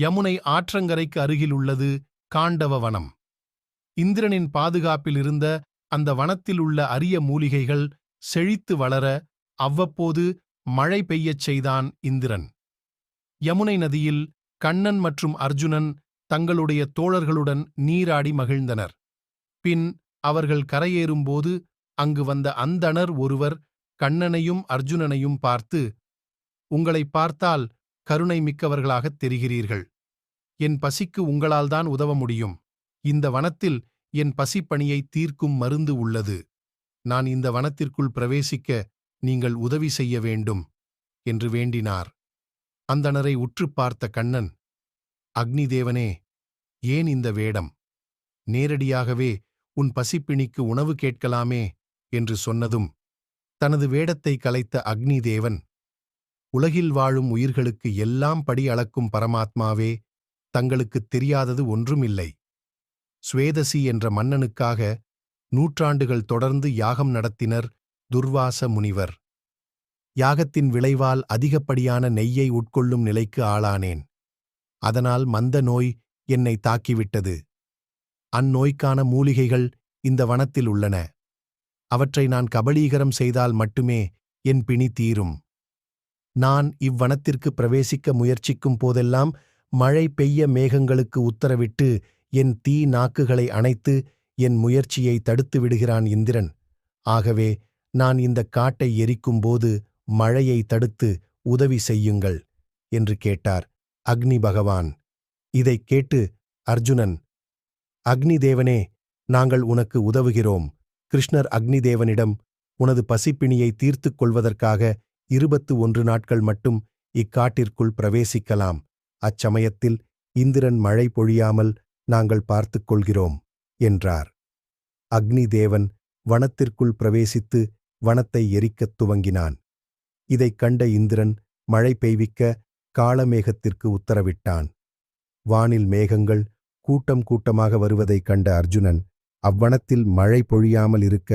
யமுனை ஆற்றங்கரைக்கு அருகில் உள்ளது காண்டவ வனம். இந்திரனின் பாதுகாப்பில் இருந்த அந்த வனத்தில் உள்ள அரிய மூலிகைகள் செழித்து வளர அவ்வப்போது மழை பெய்யச் செய்தான் இந்திரன். யமுனை நதியில் கண்ணன் மற்றும் அர்ஜுனன் தங்களுடைய தோழர்களுடன் நீராடி மகிழ்ந்தனர். பின் அவர்கள் கரையேறும்போது அங்கு வந்த அந்தணர் ஒருவர் கண்ணனையும் அர்ஜுனனையும் பார்த்து உங்களைப் பார்த்தால் கருணை மிக்கவர்களாகத் தெரிகிறீர்கள். என் பசிக்கு உங்களால்தான் உதவ முடியும். இந்த வனத்தில் என் பசிப்பணியை தீர்க்கும் மருந்து உள்ளது. நான் இந்த வனத்திற்குள் பிரவேசிக்க நீங்கள் உதவி செய்ய வேண்டும் என்று வேண்டினார். அந்தணரை உற்றுப் பார்த்த கண்ணன் அக்னி தேவனே ஏன் இந்த வேடம்? நேரடியாகவே உன் பசிப்பிணிக்கு உணவு கேட்கலாமே என்று சொன்னதும் தனது வேடத்தை கலைத்த அக்னி தேவன் உலகில் வாழும் உயிர்களுக்கு எல்லாம் படி அளக்கும் பரமாத்மாவே தங்களுக்குத் தெரியாதது ஒன்றுமில்லை. சுவேதசி என்ற மன்னனுக்காக நூற்றாண்டுகள் தொடர்ந்து யாகம் நடத்தினர் துர்வாச முனிவர். யாகத்தின் விளைவால் அதிகப்படியான நெய்யை உட்கொள்ளும் நிலைக்கு ஆளானேன். அதனால் மந்த நோய் என்னை தாக்கிவிட்டது. அந்நோய்க்கான மூலிகைகள் இந்த வனத்தில் உள்ளன. அவற்றை நான் கபளீகரம் செய்தால் மட்டுமே என் பிணி தீரும். நான் இவ்வனத்திற்கு பிரவேசிக்க முயற்சிக்கும் போதெல்லாம் மழை பெய்ய மேகங்களுக்கு உத்தரவிட்டு என் தீ நாக்குகளை அணைத்து என் முயற்சியை தடுத்து விடுகிறான் இந்திரன். ஆகவே நான் இந்த காட்டை எரிக்கும்போது மழையை தடுத்து உதவி செய்யுங்கள் என்று கேட்டார் அக்னி பகவான். இதைக் கேட்டு அர்ஜுனன் அக்னி தேவனே நாங்கள் உனக்கு உதவுகிறோம். கிருஷ்ணர் அக்னி தேவனிடம் உனது பசிப்பிணியை தீர்த்துக் கொள்வதற்காக இருபத்து ஒன்று நாட்கள் மட்டும் இக்காட்டிற்குள் பிரவேசிக்கலாம். அச்சமயத்தில் இந்திரன் மழை பொழியாமல் நாங்கள் பார்த்துக் கொள்கிறோம் என்றார். அக்னி தேவன் வனத்திற்குள் பிரவேசித்து வனத்தை எரிக்கத் துவங்கினான். இதைக் கண்ட இந்திரன் மழை பெய்விக்க காளமேகத்திற்கு உத்தரவிட்டான். வானில் மேகங்கள் கூட்டம் கூட்டமாக வருவதைக் கண்ட அர்ஜுனன் அவ்வனத்தில் மழை பொழியாமல் இருக்க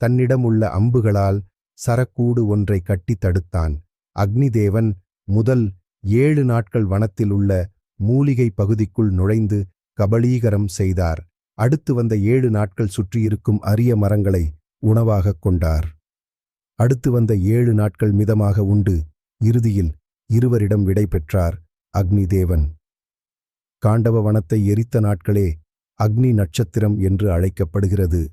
தன்னிடமுள்ள அம்புகளால் சரக்கூடு ஒன்றை கட்டி தடுத்தான். அக்னிதேவன் முதல் ஏழு நாட்கள் வனத்தில் உள்ள மூலிகை பகுதிக்குள் நுழைந்து கபளீகரம் செய்தார். அடுத்து வந்த ஏழு நாட்கள் சுற்றியிருக்கும் அரிய மரங்களை உணவாகக் கொண்டார். அடுத்து வந்த ஏழு நாட்கள் மிதமாக உண்டு. இறுதியில் இருவரிடம் விடை பெற்றார் அக்னிதேவன். காண்டவ வனத்தை எரித்த நாட்களே அக்னி நட்சத்திரம் என்று அழைக்கப்படுகிறது.